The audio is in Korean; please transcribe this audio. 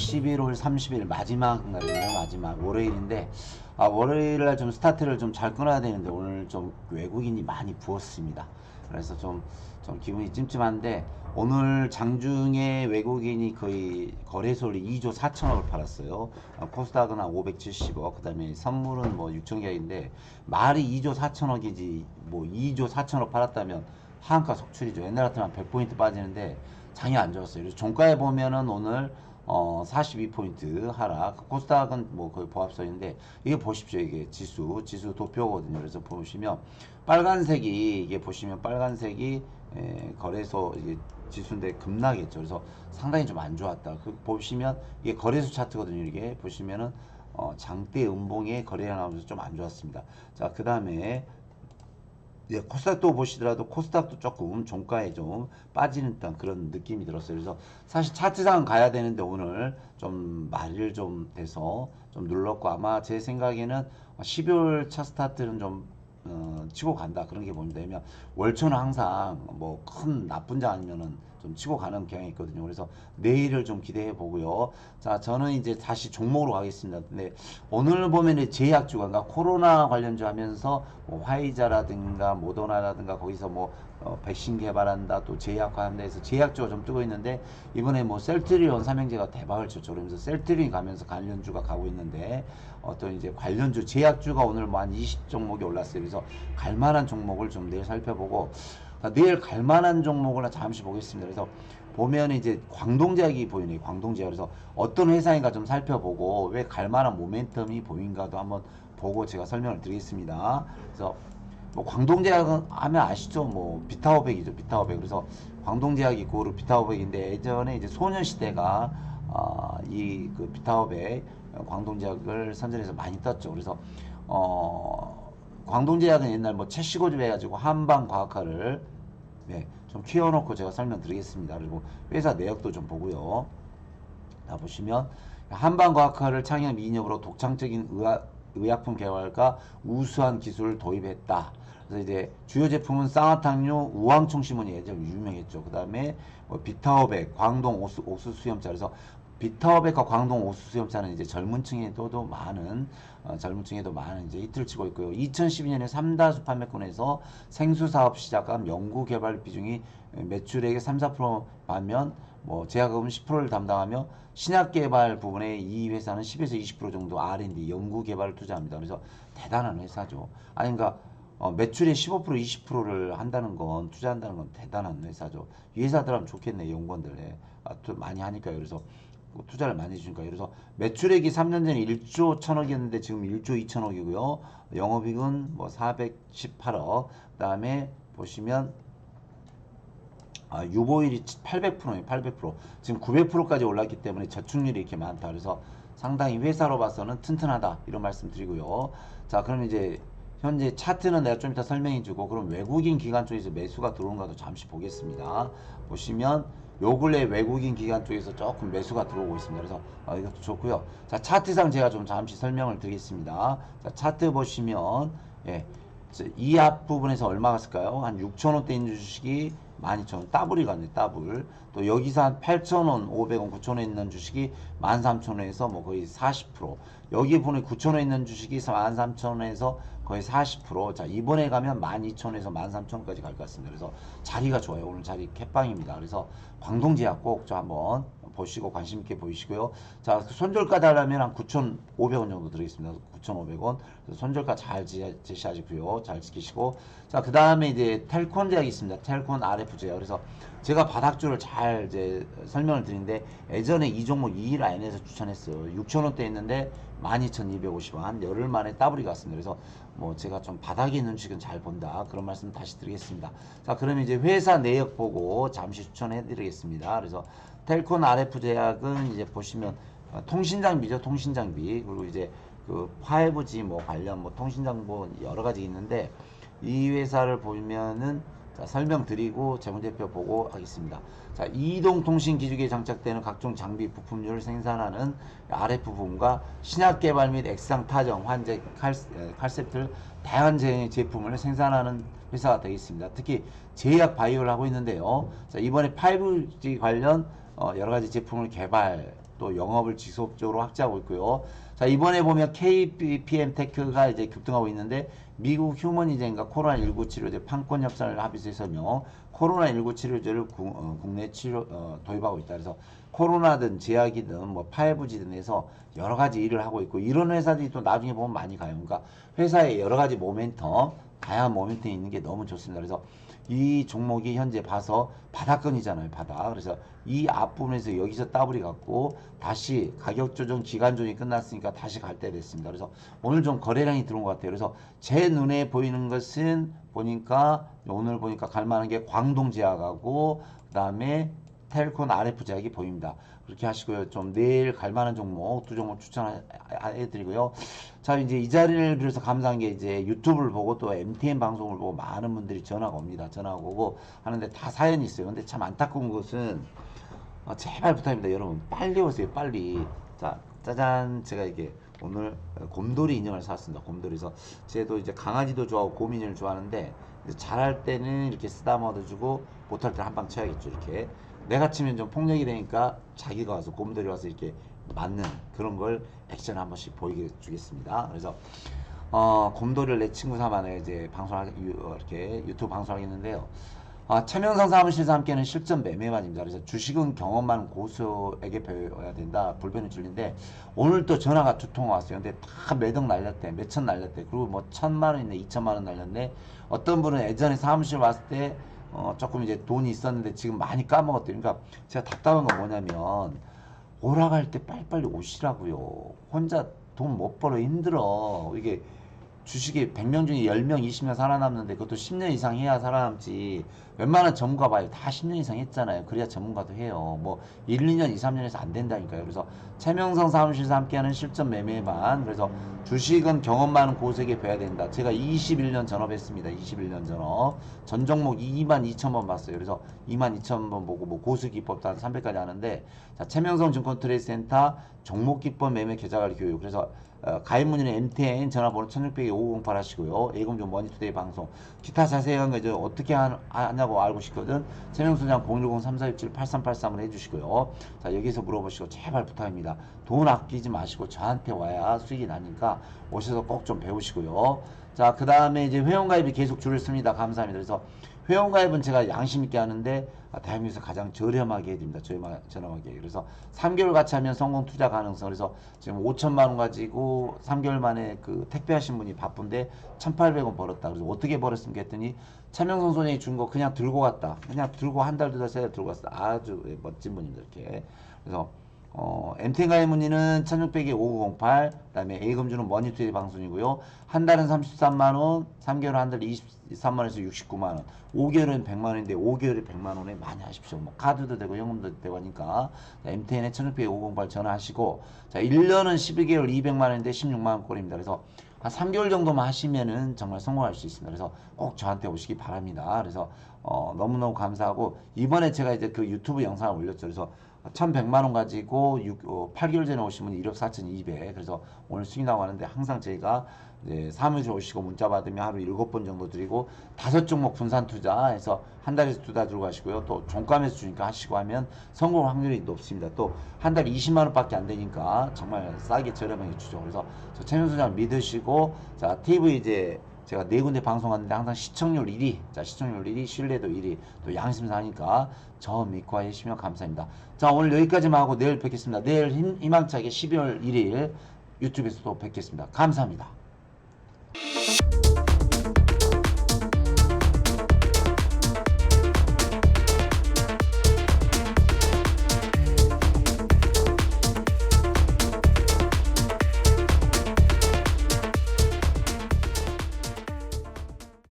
11월 30일 마지막 날이네요. 마지막 월요일인데 아, 월요일 날좀 스타트를 좀 잘 끊어야 되는데 오늘 좀 외국인이 많이 부었습니다. 그래서 좀, 좀 기분이 찜찜한데 오늘 장중에 외국인이 거의 거래소를 2조 4천억을 팔았어요. 아, 코스닥은 한 570억, 그 다음에 선물은 뭐 6천 개인데 말이 2조 4천억이지 뭐 2조 4천억 팔았다면 하한가 속출이죠. 옛날 같으면 100포인트 빠지는데 장이 안 좋았어요. 그래서 종가에 보면은 오늘 어 42포인트 하락. 코스닥은 뭐 거의 보합선인데 이게 보십시오. 이게 지수, 지수 도표거든요. 그래서 보시면 빨간색이 이게 보시면 빨간색이 에, 거래소 이게 지수인데 급락했죠. 그래서 상당히 좀 안 좋았다. 그 보시면 이게 거래소 차트거든요. 이게 보시면은 어, 장대 음봉의 거래량 나오면서 좀 안 좋았습니다. 자, 그 다음에 예, 코스닥도 보시더라도 코스닥도 조금 종가에 좀 빠지는 듯한 그런 느낌이 들었어요. 그래서 사실 차트상 가야 되는데 오늘 좀 말일 좀 돼서 좀 눌렀고 아마 제 생각에는 12월 차 스타트는 좀 어, 치고 간다 그런 게 보입니다. 왜냐면 월초는 항상 뭐 큰 나쁜 장 아니면은 좀 치고 가는 경향이 있거든요. 그래서 내일을 좀 기대해 보고요. 자, 저는 이제 다시 종목으로 가겠습니다. 근데 오늘 보면 제약주가 코로나 관련주 하면서 뭐 화이자라든가 모더나라든가 거기서 뭐 어, 백신 개발한다 또 제약화한다 해서 제약주가 좀 뜨고 있는데 이번에 뭐 셀트리온 삼형제가 대박을 쳤죠. 그러면서 셀트리온 가면서 관련주가 가고 있는데 어떤 이제 관련주 제약주가 오늘 뭐 한 20종목이 올랐어요. 그래서 갈만한 종목을 좀 내일 살펴보고 자, 내일 갈 만한 종목을 잠시 보겠습니다. 그래서 보면 이제 광동제약이 보이네요. 광동제약. 그래서 어떤 회사인가 좀 살펴보고 왜 갈 만한 모멘텀이 보인가도 한번 보고 제가 설명을 드리겠습니다. 그래서 뭐 광동제약은 하면 아시죠? 뭐 비타오백이죠. 비타오백. 그래서 광동제약 있고 비타오백인데 예전에 이제 소녀시대가 어, 이그 비타오백 광동제약을 선전해서 많이 떴죠. 그래서 어 광동제약은 옛날 뭐 채시고주 해가지고 한방과학화를 네, 좀 키워놓고 제가 설명드리겠습니다. 그리고 회사 내역도 좀 보고요. 자 보시면 한방과학화를 창업 2년으로 독창적인 의학, 의약품 개발과 우수한 기술을 도입했다. 그래서 이제 주요 제품은 쌍화탕류, 우황총 신문이 예전 유명했죠. 그 다음에 뭐 비타오백, 광동 옥수, 옥수 수염차. 그래서 비타오백과 광동 옥수 수염차는 이제 젊은 층에도 많은 어, 젊은 층에도 많은 이제 히트를 치고 있고요. 2012년에 삼다수 판매권에서 생수 사업 시작한 연구 개발 비중이 매출액의 3, 4% 반면 뭐 제약업은 10%를 담당하며 신약 개발 부분에 이 회사는 10에서 20% 정도 R&D 연구 개발을 투자합니다. 그래서 대단한 회사죠. 아니 그러니까 어, 매출의 15% 20%를 한다는 건 투자한다는 건 대단한 회사죠. 이 회사들 하면 좋겠네 연구원들 예. 아, 또 많이 하니까요. 그래서 뭐 투자를 많이 해주니까 그래서 매출액이 3년 전에 1조 1천억이었는데 지금 1조 2천억이고요. 영업이익은 뭐 418억. 그 다음에 보시면 아, 유보율이 800%예요. 800%. 지금 900%까지 올랐기 때문에 저축률이 이렇게 많다. 그래서 상당히 회사로 봐서는 튼튼하다. 이런 말씀 드리고요. 자, 그럼 이제 현재 차트는 내가 좀 이따 설명해 주고 그럼 외국인 기관 쪽에서 매수가 들어온가도 잠시 보겠습니다. 보시면 요 근래 외국인 기관 쪽에서 조금 매수가 들어오고 있습니다. 그래서 어, 이것도 좋고요. 자, 차트상 제가 좀 잠시 설명을 드리겠습니다. 자, 차트 보시면 예. 이 앞부분에서 얼마 갔을까요? 한 6천원대 있는 주식이 12,000원 따블이 갔네 따블. 또 여기서 한 8,000원 500원 9,000원 있는 주식이 13,000원에서 뭐 거의 40% 여기 보면 9,000원 있는 주식이 13,000원에서 거의 40%자 이번에 가면 12,000원에서 13,000원까지 갈 것 같습니다. 그래서 자리가 좋아요. 오늘 자리 캣방입니다. 그래서 광동제약 꼭 저 한번 보시고 관심 있게 보이시고요. 자 손절가 달라면 한 9,500원 정도 들어있습니다 9,500원. 손절가 잘 지- 제시하시고요. 잘 지키시고. 자 그 다음에 이제 텔콘 제약이 있습니다. 텔콘 RF 제약 그래서 제가 바닥주를 잘 이제 설명을 드리는데 예전에 이 종목 2일 라인에서 추천했어요. 6,000원대 있는데 12,250원. 열흘 만에 따블이 갔습니다. 그래서 뭐 제가 좀 바닥에 있는 주식은 잘 본다. 그런 말씀 다시 드리겠습니다. 자 그러면 이제 회사 내역 보고 잠시 추천해 드리겠습니다. 그래서 텔콘 RF 제약은 이제 보시면 어, 통신장비죠. 통신장비. 그리고 이제 그 5G 뭐 관련 뭐 통신정보 여러 가지 있는데 이 회사를 보면은 자, 설명드리고 재무제표 보고 하겠습니다. 자, 이동 통신 기지에 장착되는 각종 장비 부품류를 생산하는 RF 부분과 신약 개발 및 액상 타정, 환제, 칼셉트를 다양한 제- 제품을 생산하는 회사가 되겠습니다. 특히 제약 바이오를 하고 있는데요. 자, 이번에 5G 관련 어, 여러 가지 제품을 개발 또 영업을 지속적으로 확대하고 있고요. 자 이번에 보면 KPM 테크가 이제 급등하고 있는데 미국 휴머니젠과 코로나19 치료제 판권 협상을 합의해서요 코로나19 치료제를 구- 어, 국내 치료 어, 도입하고 있다. 그래서 코로나든 제약이든 뭐 파이브지든 해서 여러 가지 일을 하고 있고 이런 회사들이 또 나중에 보면 많이 가요. 그러니까 회사에 여러 가지 모멘텀 다양한 모멘텀이 있는 게 너무 좋습니다. 그래서 이 종목이 현재 봐서 바닥권이잖아요, 바닥. 그래서 이 앞부분에서 여기서 따블이 갖고 다시 가격 조정 기간 조정이 끝났으니까 다시 갈 때 됐습니다. 그래서 오늘 좀 거래량이 들어온 것 같아요. 그래서 제 눈에 보이는 것은 보니까 오늘 보니까 갈 만한 게 광동 제약하고 그 다음에 텔콘 RF 제약이 보입니다. 그렇게 하시고요. 좀 내일 갈 만한 종목 두 종목 추천해드리고요. 자 이제 이 자리를 빌어서 감사한 게 이제 유튜브를 보고 또 MTN 방송을 보고 많은 분들이 전화가 옵니다. 전화가 오고 하는데 다 사연이 있어요. 근데 참 안타까운 것은 어, 제발 부탁입니다. 여러분 빨리 오세요. 빨리. 자 짜잔 제가 이게 오늘 곰돌이 인형을 샀습니다. 곰돌이에서 쟤도 이제 강아지도 좋아하고 곰 인형을 좋아하는데 잘할 때는 이렇게 쓰다듬어 주고 못할 때는 한 방 쳐야겠죠. 이렇게 내가 치면 좀 폭력이 되니까 자기가 와서 곰돌이 와서 이렇게 맞는 그런 걸 액션 한 번씩 보이게 주겠습니다. 그래서 어, 곰돌이를 내 친구 삼아 내가 이제 유- 어, 이렇게 유튜브 방송하겠는데요. 아, 최명상 사무실에서 함께하는 실전 매매반입니다. 그래서 주식은 경험 많은 고수에게 배워야 된다. 불변의 진리인데 오늘 또 전화가 두 통 왔어요. 근데 다 매덕 날렸대. 몇 천 날렸대. 그리고 뭐 천만 원이네, 이천만 원 날렸네. 어떤 분은 예전에 사무실 왔을 때 어, 조금 이제 돈이 있었는데 지금 많이 까먹었대요. 그러니까 제가 답답한 건 뭐냐면 오라갈 때 빨리빨리 오시라고요. 혼자 돈 못 벌어 힘들어. 이게 주식이 100명 중에 10명, 20명 살아남는데 그것도 10년 이상 해야 살아남지. 웬만한 전문가 봐요. 다 10년 이상 했잖아요. 그래야 전문가도 해요. 뭐 1, 2년, 2, 3년에서 안 된다니까요. 그래서 최명성 사무실에서 함께하는 실전 매매반. 그래서 주식은 경험 많은 고수에게 배워야 된다. 제가 21년 전업했습니다. 21년 전업. 전 종목 2만 2천 번 봤어요. 그래서 2만 2천 번 보고 뭐 고수 기법도 한 300까지 하는데 자, 최명성 증권 트레이드 센터 종목 기법 매매 계좌 관리 교육. 그래서 어, 가입 문의는 MTN 전화번호 1600-5508 하시고요. 예금좀 머니투데이 방송. 기타 자세한 거 이제 어떻게 하, 하냐고 알고 싶거든. 최명소장 010-3467-8383을 해주시고요. 자, 여기서 물어보시고 제발 부탁입니다. 돈 아끼지 마시고 저한테 와야 수익이 나니까 오셔서 꼭 좀 배우시고요. 자, 그 다음에 이제 회원가입이 계속 줄을 씁니다. 감사합니다. 그래서 회원가입은 제가 양심 있게 하는데 아, 대한민국에서 가장 저렴하게 해드립니다. 저렴하- 저렴하게. 그래서 3개월 같이 하면 성공 투자 가능성. 그래서 지금 5천만 원 가지고 3개월 만에 그 택배하신 분이 바쁜데 1,800원 벌었다. 그래서 어떻게 벌었습니까? 했더니 차명성 소장이 준 거 그냥 들고 갔다. 그냥 들고 한 달, 두 달, 세 달 들고 갔어. 아주 예, 멋진 분입니다. 이렇게. 그래서 어, MTN 가입 문의는 1600에 5908, 그 다음에 A금주는 머니투데이 방송이고요. 한 달은 33만원, 3개월 한 달 23만원에서 69만원, 5개월은 100만원인데 5개월에 100만원에 많이 하십시오. 뭐 카드도 되고 현금도 되고 하니까 자, MTN에 1600에 508 전화하시고 자, 1년은 12개월 200만원인데 16만원 꼴입니다. 그래서 한 3개월 정도만 하시면은 정말 성공할 수 있습니다. 그래서 꼭 저한테 오시기 바랍니다. 그래서 어, 너무너무 감사하고 이번에 제가 이제 그 유튜브 영상을 올렸죠. 그래서 1100만 원 가지고 6, 어, 8개월 전에 오시면 1억 4,200. 그래서 오늘 수익 나고 하는데 항상 저희가 이제 사무실 오시고 문자 받으면 하루 7번 정도 드리고 다섯 종목 분산 투자해서 한 달에서 두 달 들고 가시고요. 또 종가매수 주니까 하시고 하면 성공 확률이 높습니다. 또 한달 20만 원 밖에 안 되니까 정말 싸게 저렴하게 주죠. 그래서 저 최면 소장 믿으시고 자, TV 이제 제가 네 군데 방송하는데 항상 시청률 1위, 자 시청률 1위, 신뢰도 1위, 또 양심사 하니까 저 믿고 해주시면 감사합니다. 자 오늘 여기까지만 하고 내일 뵙겠습니다. 내일 힘, 희망차게 12월 1일 유튜브에서 또 뵙겠습니다. 감사합니다.